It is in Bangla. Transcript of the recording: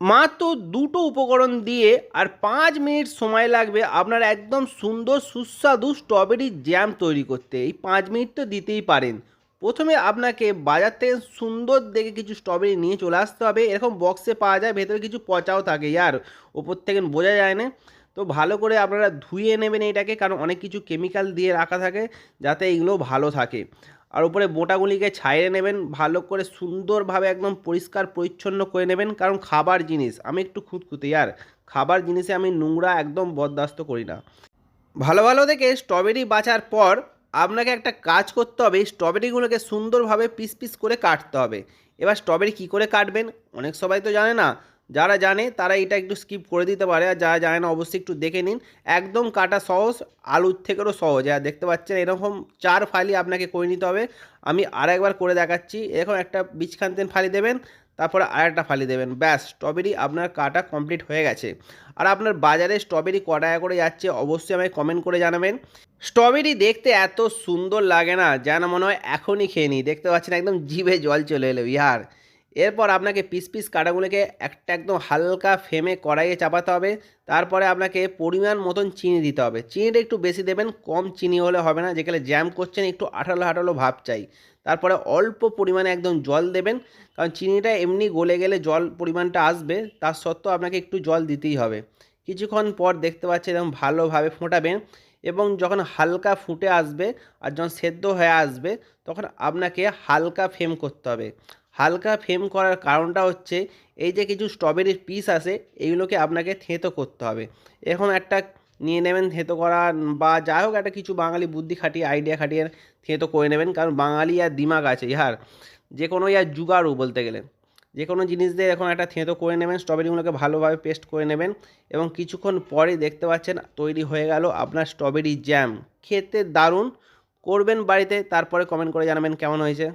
মাত্র দুটো উপকরণ দিয়ে আর পাঁচ মিনিট সময় লাগবে আপনার একদম সুন্দর, সুস্বাদু স্ট্রবেরি জ্যাম তৈরি করতে। এই পাঁচ মিনিট তো দিতেই পারেন। প্রথমে আপনাকে বাজার থেকে সুন্দর দেখে কিছু স্ট্রবেরি নিয়ে চলে আসতে হবে। এরকম বক্সে পাওয়া যায়, ভেতরে কিছু পচাও থাকে। ইয়ার ওপর থেকে বোঝা যায় না। তো ভালো করে আপনারা ধুয়ে নেবেন এটাকে, কারণ অনেক কিছু কেমিক্যাল দিয়ে রাখা থাকে, যাতে এগুলো ভালো থাকে। আর উপরে বোটাগুলিকে ছাইড়ে নেবেন, ভালো করে সুন্দরভাবে একদম পরিষ্কার পরিচ্ছন্ন করে নেবেন। কারণ খাবার জিনিস, আমি একটু খুঁতখুঁতে, আর খাবার জিনিসে আমি নোংরা একদম বরদাস্ত করি না। ভালো ভালো দেখে স্ট্রবেরি বাঁচার পর আপনাকে একটা কাজ করতে হবে স্ট্রবেরিগুলোকে সুন্দরভাবে পিস পিস করে কাটতে হবে। এবার স্ট্রবেরি কী করে কাটবেন? অনেক সবাই তো জানে না। যারা জানে তারা এটা একটু স্কিপ করে দিতে পারে আর যারা জানে না অবশ্যই একটু দেখে নিন। একদম কাটা সহজ, আলুর থেকেও সহজ। আর দেখতে পাচ্ছেন এরকম চার ফালি আপনাকে করে নিতে হবে। আমি আর একবার করে দেখাচ্ছি। এরকম একটা বীজখান্তেন ফালি দেবেন, তারপরে আরেকটা ফালি দেবেন। ব্যাস স্ট্রবেরি আপনার কাটা কমপ্লিট হয়ে গেছে। আর আপনার বাজারে স্ট্রবেরি ক টাকা করে যাচ্ছে অবশ্যই আমায় কমেন্ট করে জানাবেন। স্ট্রবেরি দেখতে এত সুন্দর লাগে না, যেন মনে হয় এখনই খেয়ে নিই। দেখতে পাচ্ছেন একদম জিভে জল চলে এলো ইয়ার এরপর আপনাকে পিস পিস কাটাগুলোকে একটা একদম হালকা ফ্লেমে কড়াইয়ে চাপাতে হবে। তারপরে আপনাকে পরিমাণ মতন চিনি দিতে হবে। চিনিটা একটু বেশি দেবেন, কম চিনি হলে হবে না। যেখানে জ্যাম করছেন, একটু আঠালো আঠালো ভাব চাই। তারপরে অল্প পরিমাণে একদম জল দেবেন, কারণ চিনিটা এমনি গলে গেলে জল পরিমাণটা আসবে, তার সত্ত্বেও আপনাকে একটু জল দিতেই হবে। কিছুক্ষণ পর দেখতে পাচ্ছেন এরকম ভালোভাবে ফোটাবেন এবং যখন হালকা ফুটে আসবে আর যখন সেদ্ধ হয়ে আসবে, তখন আপনাকে হালকা ফ্লেম করতে হবে। হালকা ফ্লেম করার কারণটা হচ্ছে এই যে কিছু স্ট্রবেরির পিস আছে, এইগুলোকে আপনাকে থেঁতো করতে হবে। এখন একটা নিয়ে নেবেন থেঁতো করা বা যাই হোক একটা কিছু বাঙালি বুদ্ধি খাটিয়ে আইডিয়া খাটিয়ে থেঁতো করে নেবেন। কারণ বাঙালি আর দিমাগ আছে, ইহার। যে কোনো ইয়ার জুগাড়ু বলতে গেলে। যে কোনো জিনিস দিয়ে এখন একটা থেঁতো করে নেবেন স্ট্রবেরিগুলোকে ভালোভাবে পেস্ট করে নেবেন এবং কিছুক্ষণ পরে দেখতে পাচ্ছেন তৈরি হয়ে গেল আপনার স্ট্রবেরি জ্যাম খেতে দারুণ। করবেন বাড়িতে, তারপরে কমেন্ট করে জানাবেন কেমন হয়েছে।